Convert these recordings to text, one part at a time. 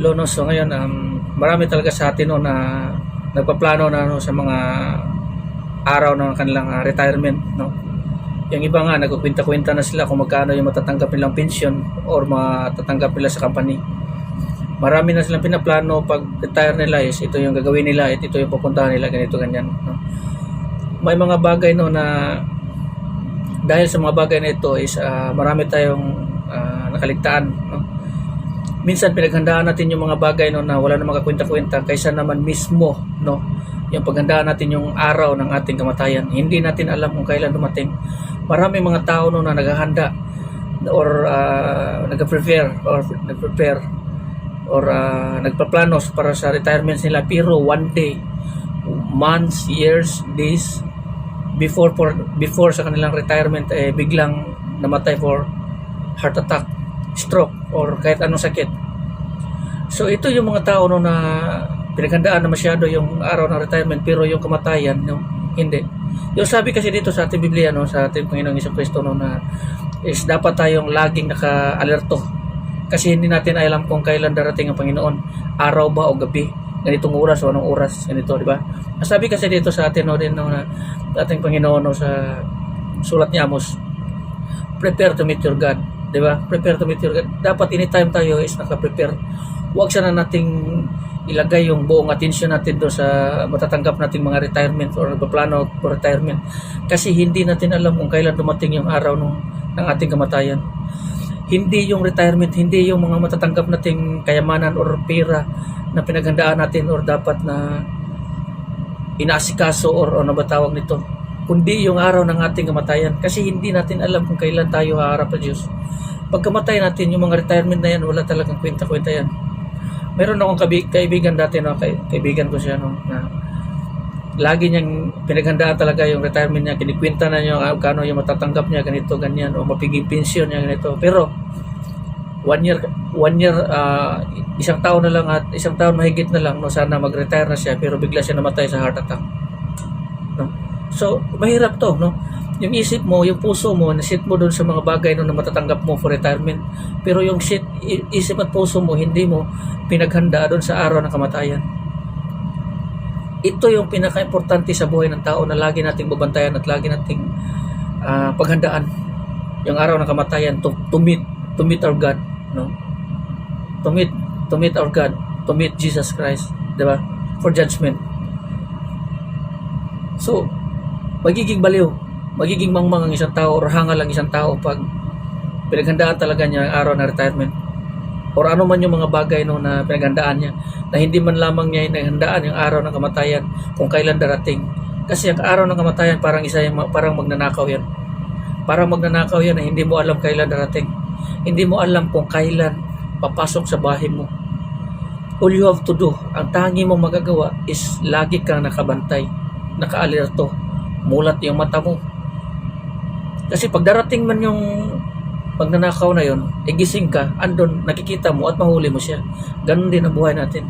Lono, so ngayon, um, marami talaga sa atin no, na nagpaplano na no, sa mga araw ng kanilang ah, retirement. No? Yung iba nga, nagkukwenta-kwenta na sila kung magkano yung matatanggap nilang pension or matatanggap nila sa company. Marami na silang pinaplano pag retire nila is ito yung gagawin nila, ito yung pupuntahan nila, ganito, ganyan. No? May mga bagay no na dahil sa mga bagay na ito is ah, marami tayong ah, nakaligtaan. No? Minsan pinaghandaan natin yung mga bagay no na wala namang kakwenta-kwenta kaysa naman mismo no yung paghandaan natin yung araw ng ating kamatayan. Hindi natin alam kung kailan dumating. Maraming mga tao no na naghahanda or uh, nag-prepare or nag-prepare or uh, nagpaplanos para sa retirements nila. Pero one day months, years, days before for, before sa kanilang retirement eh biglang namatay for heart attack stroke or kahit anong sakit. So ito yung mga tao no na pinaghandaan na masyado yung araw ng retirement pero yung kamatayan no, hindi. Yung sabi kasi dito sa ating Biblia no sa ating Panginoong Isang Kristo no na is dapat tayong laging naka-alerto kasi hindi natin alam kung kailan darating ang Panginoon, araw ba o gabi, ganitong oras o anong oras, ganito, di ba? Sabi kasi dito sa atin no din no, na ating Panginoon no, sa sulat ni Amos, prepare to meet your God. Di ba? Prepare to meet your God. Dapat anytime tayo is naka-prepare. Huwag sana nating ilagay yung buong attention natin doon sa matatanggap nating mga retirement or nagpaplano for retirement. Kasi hindi natin alam kung kailan dumating yung araw nung, ng ating kamatayan. Hindi yung retirement, hindi yung mga matatanggap nating kayamanan or pera na pinaghandaan natin or dapat na inaasikaso or ano ba tawag nito kundi yung araw ng ating kamatayan. Kasi hindi natin alam kung kailan tayo haharap sa Diyos. Pagkamatay natin yung mga retirement na yan wala talagang kwenta-kwenta yan. Meron akong kaibigan dati no, kay, kaibigan ko siya no, na lagi niyang pinaghandaan talaga yung retirement niya. Kinikwenta na niya kung kano yung matatanggap niya ganito ganyan o mapiging pension niya ganito. Pero one year one year ah, isang taon na lang at isang taon mahigit na lang no sana mag-retire na siya pero bigla siya namatay sa heart attack so mahirap to no? Yung isip mo yung puso mo nasit mo doon sa mga bagay no na matatanggap mo for retirement. Pero yung shit, isip at puso mo hindi mo pinaghanda doon sa araw ng kamatayan. Ito yung pinaka-importante sa buhay ng tao na lagi nating babantayan at lagi nating ah, paghandaan. Yung araw ng kamatayan to, to meet to meet our God no? To meet to meet our God to meet Jesus Christ di ba? For judgment. So magiging baliw. Magiging mangmang ang isang tao or hangal ang isang tao pag pinaghandaan talaga niya ang araw ng retirement. Or ano man yung mga bagay no na pinaghandaan niya na hindi man lamang niya hinahanda yung araw ng kamatayan kung kailan darating. Kasi ang araw ng kamatayan parang isa yung parang magnanakaw yan. Parang magnanakaw yan na hindi mo alam kailan darating. Hindi mo alam kung kailan papasok sa bahay mo. All you have to do ang tangi mo magagawa is lagi kang nakabantay nakaalerto mulat yung mata mo kasi pag darating man yung pagnanakaw na yon, eh gising ka, andon, nakikita mo at mahuli mo siya. Ganon din ang buhay natin.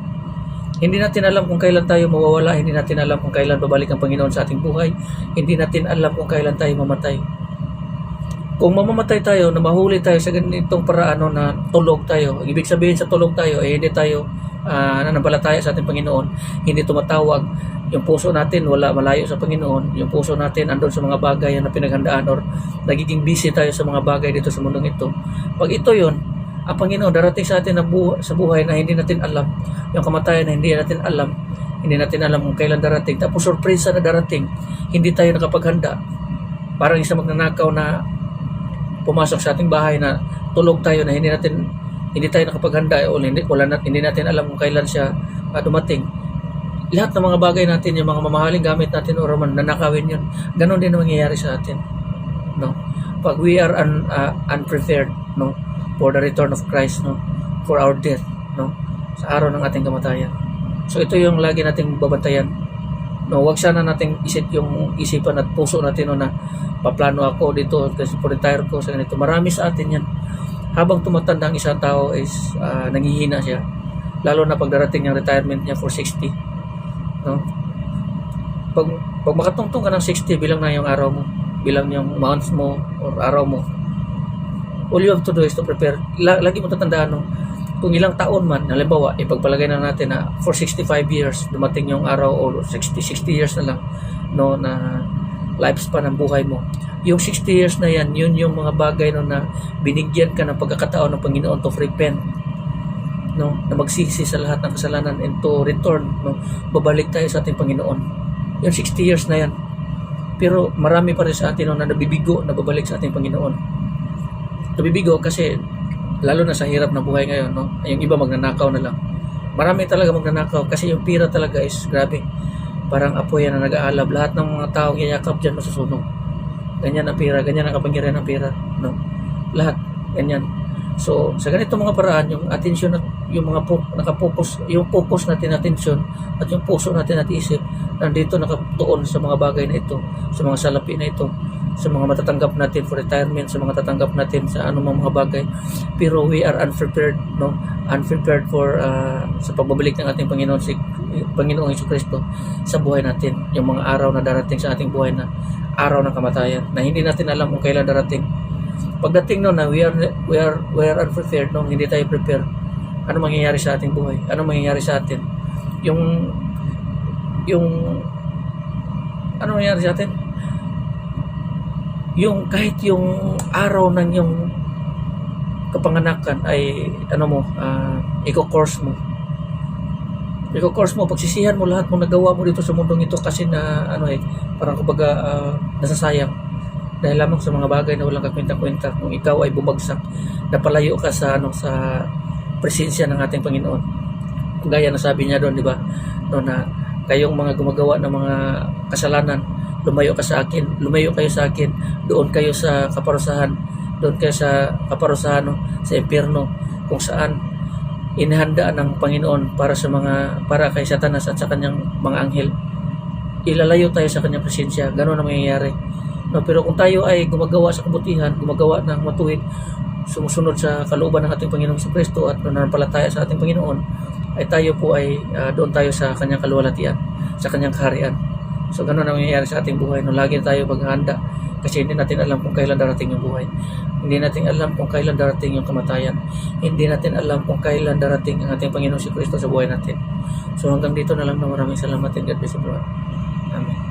Hindi natin alam kung kailan tayo mawawala, hindi natin alam kung kailan babalik ang Panginoon sa ating buhay, hindi natin alam kung kailan tayo mamatay. Kung mamamatay tayo, na mahuli tayo sa ganitong paraan no, na tulog tayo, ibig sabihin sa tulog tayo, eh hindi tayo uh, nananampalataya sa ating Panginoon, hindi tumatawag, yung puso natin wala malayo sa Panginoon, yung puso natin andun sa mga bagay na pinaghandaan or nagiging busy tayo sa mga bagay dito sa mundong ito. Pag ito yon, ang Panginoon darating sa atin na bu- sa buhay na hindi natin alam, yung kamatayan na hindi natin alam, hindi natin alam kung kailan darating. Tapos sorpresa na darating, hindi tayo nakapaghanda. Parang isang magnanakaw na pumasok sa ating bahay na tulog tayo na hindi natin hindi tayo nakapaghanda o hindi, wala nat, hindi natin alam kung kailan siya ah, dumating lahat ng mga bagay natin, yung mga mamahaling gamit natin o man nanakawin yun. Ganon din ang mangyayari sa atin. No? Pag we are un, uh, unprepared, no? For the return of Christ, no? For our death, no? Sa araw ng ating kamatayan. So ito yung lagi nating babantayan. No, wag sana nating isip yung isipan at puso natin no, na paplano ako dito kasi for retire ko sa ganito. Marami sa atin yan. Habang tumatanda ang isang tao is uh, nangihina siya. Lalo na pag darating yung retirement niya for 60 no? Pag, pag makatungtong ka ng 60, bilang na yung araw mo, bilang yung months mo or araw mo, all you have to do is to prepare. La- lagi mo tatandaan, no? kung ilang taon man, halimbawa, ipagpalagay na natin na for 65 years, dumating yung araw o 60, 60 years na lang, no, na lifespan ng buhay mo. Yung 60 years na yan, yun yung mga bagay no, na binigyan ka ng pagkakataon ng Panginoon to repent no? Na magsisi sa lahat ng kasalanan and to return no? Babalik tayo sa ating Panginoon. Yung 60 years na yan. Pero marami pa rin sa atin no, na nabibigo na babalik sa ating Panginoon. Nabibigo kasi lalo na sa hirap ng buhay ngayon no? Yung iba magnanakaw na lang. Marami talaga magnanakaw kasi yung pira talaga is grabe parang apoy na nag-aalab. Lahat ng mga taong yayakap dyan masusunog ganyan ang pira ganyan ang kapangyarihan ng pira no? Lahat ganyan. So sa ganito mga paraan yung atensyon at yung mga po, nakapokus yung focus natin atensyon at yung puso natin at isip nandito nakatuon sa mga bagay na ito sa mga salapi na ito sa mga matatanggap natin for retirement sa mga tatanggap natin sa anumang mga bagay. Pero we are unprepared no? Unprepared for uh, sa pagbabalik ng ating Panginoon si Panginoong Kristo sa buhay natin. Yung mga araw na darating sa ating buhay na araw ng kamatayan na hindi natin alam kung kailan darating. Pagdating no na we are we are we are unprepared no? Hindi tayo prepare ano mangyayari sa ating buhay? Ano mangyayari sa atin? Yung yung ano mangyayari sa atin? Yung kahit yung araw ng yung kapanganakan ay ano mo uh, i-course mo i-course mo pagsisihan mo lahat mo nagawa mo dito sa mundong ito kasi na ano eh parang kumbaga uh, nasasayang. Dahil lamang sa mga bagay na walang kakwenta-kwenta. Kung ikaw ay bumagsak napalayo ka sa ano sa presensya ng ating Panginoon. Gaya na sabi niya doon di ba? No, na kayong mga gumagawa ng mga kasalanan lumayo ka sa akin lumayo kayo sa akin doon kayo sa kaparusahan doon kayo sa kaparusahan no, sa impyerno kung saan inihanda ng Panginoon para sa mga para kay Satanas at sa kanyang mga anghel. Ilalayo tayo sa kanyang presensya. Ganoon ang mangyayari. No pero kung tayo ay gumagawa sa kabutihan gumagawa ng matuwid sumusunod sa kalooban ng ating Panginoong sa Kristo at nananampalataya sa ating Panginoon ay tayo po ay ah, doon tayo sa kanyang kaluwalhatian sa kanyang kaharian. So ganoon ang mangyayari sa ating buhay. No lagi tayo maghahanda kasi hindi natin alam kung kailan darating yung buhay. Hindi natin alam kung kailan darating yung kamatayan. Hindi natin alam kung kailan darating ang ating Panginoong si Kristo sa buhay natin. So hanggang dito na lang na maraming salamat and God bless everyone Amen